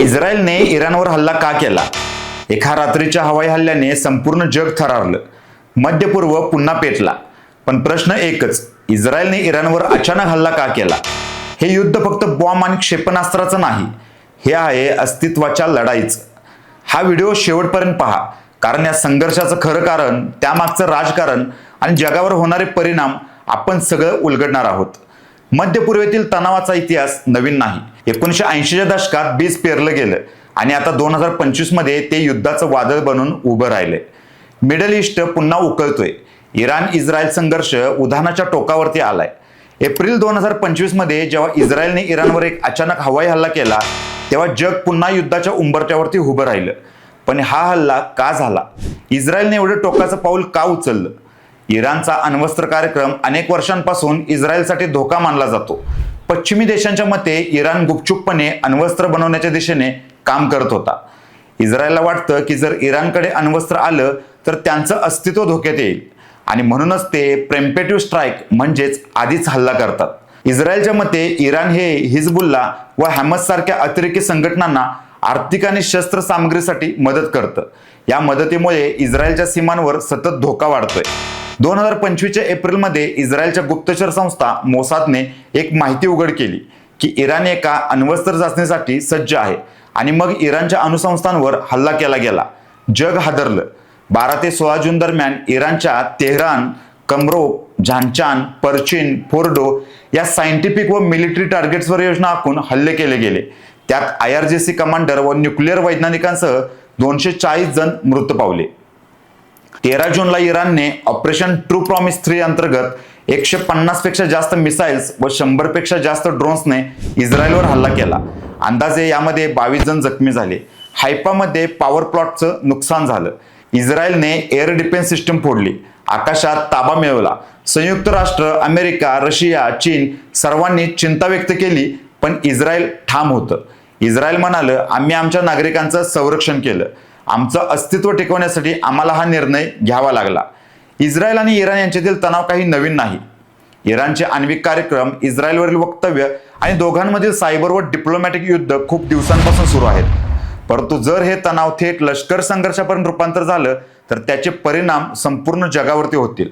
इस्रायलने इराणवर हल्ला का केला? एका रात्रीच्या हवाई हल्ल्याने संपूर्ण जग थरारलं. मध्यपूर्व पुन्हा पेटला. पण प्रश्न एकच इस्रायलने इराणवर अचानक हल्ला का केला? हे युद्ध फक्त बॉम्ब आणि क्षेपणास्त्राचं नाही हे आहे अस्तित्वाच्या लढाईचं. हा व्हिडिओ शेवटपर्यंत पहा कारण या संघर्षाचं खरं कारण त्यामागचं राजकारण आणि जगावर होणारे परिणाम आपण सगळं उलगडणार आहोत. मध्यपूर्वेतील तणावाचा इतिहास नवीन नाही. एकोणीशे ऐंशीच्या दशकात बीज पेरलं गेलं आणि आता दोन हजार पंचवीसमध्ये ते युद्धाचं वादळ बनून उभं राहिलंय मिडल ईस्ट पुन्हा उकळतोय. इराण इस्रायल संघर्ष उधाणाच्या टोकावरती आलाय. एप्रिल दोन हजार पंचवीसमध्ये जेव्हा इस्रायलने इराणवर एक अचानक हवाई हल्ला केला तेव्हा जग पुन्हा युद्धाच्या उंबरट्यावरती उभं राहिलं. पण हा हल्ला का झाला? इस्रायलने एवढं टोकाचं पाऊल का उचललं? इराणचा अण्वस्त्र कार्यक्रम अनेक वर्षांपासून इस्रायलसाठी धोका मानला जातो. पश्चिमी देशांच्या मते इराण गुपचूपपणे अण्वस्त्र बनवण्याच्या दिशेने काम करत होता. इस्रायलला वाटतं की जर इराणकडे अण्वस्त्र आलं तर त्यांचं अस्तित्व धोक्यात येईल. आणि म्हणूनच ते प्रेम्पेटिव्ह स्ट्राईक म्हणजेच आधीच हल्ला करतात. इस्रायलच्या मते इराण हे हिजबुल्ला व हॅमस सारख्या अतिरेकी संघटनांना आर्थिक आणि शस्त्र सामग्रीसाठी मदत करतं. या मदतीमुळे इस्रायलच्या सीमांवर सतत धोका वाढतोय. दोन हजार पंचवीसच्या एप्रिलमध्ये इस्रायलच्या गुप्तचर संस्था मोसादने एक माहिती उघड केली की इराण एका अण्वस्त्र चाचणीसाठी सज्ज आहे आणि मग इराणच्या अणुसंस्थांवर हल्ला केला गेला. जग हादरलं. बारा ते सोळा जून दरम्यान इराणच्या तेहरान कमरो झांचान पर्चिन फोर्डो या सायंटिफिक व मिलिटरी टार्गेट्सवर योजना आखून हल्ले केले गेले. त्यात I R G C commander व न्यूक्लिअर वैज्ञानिकांसह दोनशे चाळीस जण मृत पावले. तेरा जूनला इराणने ऑपरेशन ट्रू प्रॉमिस थ्री अंतर्गत एकशे पन्नासपेक्षा जास्त मिसाईल्स व शंभरपेक्षा जास्त ड्रोन्सने इस्रायलवर हल्ला केला. अंदाजे यामध्ये बावीस जण जखमी झाले. हायपामध्ये पॉवर प्लॉटचं नुकसान झालं. इस्रायलने एअर डिफेन्स सिस्टम फोडली. आकाशात ताबा मिळवला. संयुक्त राष्ट्र अमेरिका रशिया चीन सर्वांनी चिंता व्यक्त केली पण इस्रायल ठाम होतं. इस्रायल म्हणालं आम्ही आमच्या नागरिकांचं संरक्षण केलं. आमचं अस्तित्व टिकवण्यासाठी आम्हाला हा निर्णय घ्यावा लागला. इस्रायल आणि इराण यांच्यातील तणाव काही नवीन नाही. इराणचे आण्विक कार्यक्रम इस्रायलवरील वक्तव्य आणि दोघांमधील सायबर व डिप्लोमॅटिक युद्ध खूप दिवसांपासून सुरू आहेत. परंतु जर हे तणाव थेट लष्कर संघर्षापर्यंत रूपांतर झालं तर त्याचे परिणाम संपूर्ण जगावरती होतील.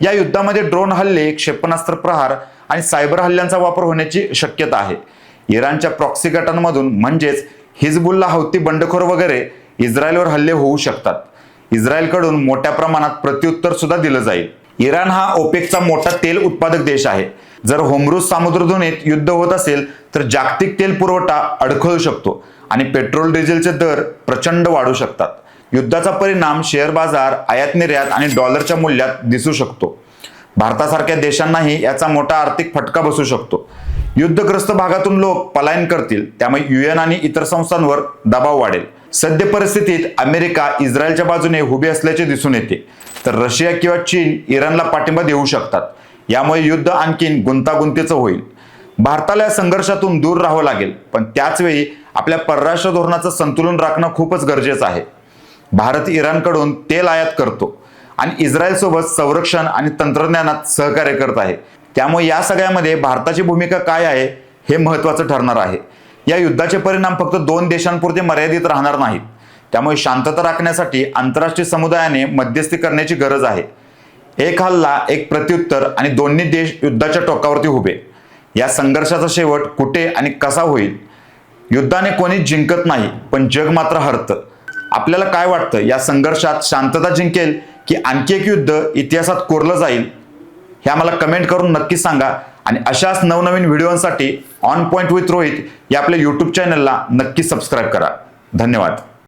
या युद्धामध्ये ड्रोन हल्ले क्षेपणास्त्र प्रहार आणि सायबर हल्ल्यांचा वापर होण्याची शक्यता आहे. इराणच्या प्रॉक्सी गटांमधून म्हणजेच हिजबुल्ला हौती बंडखोर वगैरे इस्रायलवर हल्ले होऊ शकतात. इस्रायलकडून मोठ्या प्रमाणात प्रत्युत्तर सुद्धा दिलं जाईल. इराण हा ओपेकचा मोठा तेल उत्पादक देश आहे. जर होमरूज सामुद्रधुनीत युद्ध होत असेल तर जागतिक तेल पुरवठा अडखळू शकतो आणि पेट्रोल डिझेलचे दर प्रचंड वाढू शकतात. युद्धाचा परिणाम शेअर बाजार आयात निर्यात आणि डॉलरच्या मूल्यात दिसू शकतो. भारतासारख्या देशांनाही याचा मोठा आर्थिक फटका बसू शकतो. युद्धग्रस्त भागातून लोक पलायन करतील त्यामुळे युएन आणि इतर संस्थांवर दबाव वाढेल. सद्य परिस्थितीत अमेरिका इस्रायलच्या बाजूने उभी असल्याचे दिसून येते. तर रशिया किंवा चीन इराणला पाठिंबा देऊ शकतात. यामुळे युद्ध आणखीन गुंतागुंतीचं होईल. भारताला या संघर्षातून दूर राहावं लागेल. पण त्याचवेळी आपल्या परराष्ट्र धोरणाचं संतुलन राखणं खूपच गरजेचं आहे. भारत इराणकडून तेल आयात करतो आणि इस्रायलसोबत संरक्षण आणि तंत्रज्ञानात सहकार्य करत आहे. त्यामुळे या सगळ्यामध्ये भारताची भूमिका काय आहे हे महत्त्वाचं ठरणार आहे. या युद्धाचे परिणाम फक्त दोन देशांपुरते मर्यादित राहणार नाहीत. त्यामुळे शांतता राखण्यासाठी आंतरराष्ट्रीय समुदायाने मध्यस्थी करण्याची गरज आहे. एक हल्ला एक प्रत्युत्तर आणि दोन्ही देश युद्धाच्या टोकावरती उभे. या संघर्षाचा शेवट कुठे आणि कसा होईल? युद्धाने कोणी जिंकत नाही पण जग मात्र हरतं. आपल्याला काय वाटतं? या संघर्षात शांतता जिंकेल की आणखी एक युद्ध इतिहासात कोरलं जाईल? हे आम्हाला कमेंट करून नक्की सांगा. आणि अशाच नवनवीन व्हिडिओसाठी ऑन पॉईंट विथ रोहित या आपल्या यूट्यूब चॅनलला नक्की सबस्क्राईब करा. धन्यवाद.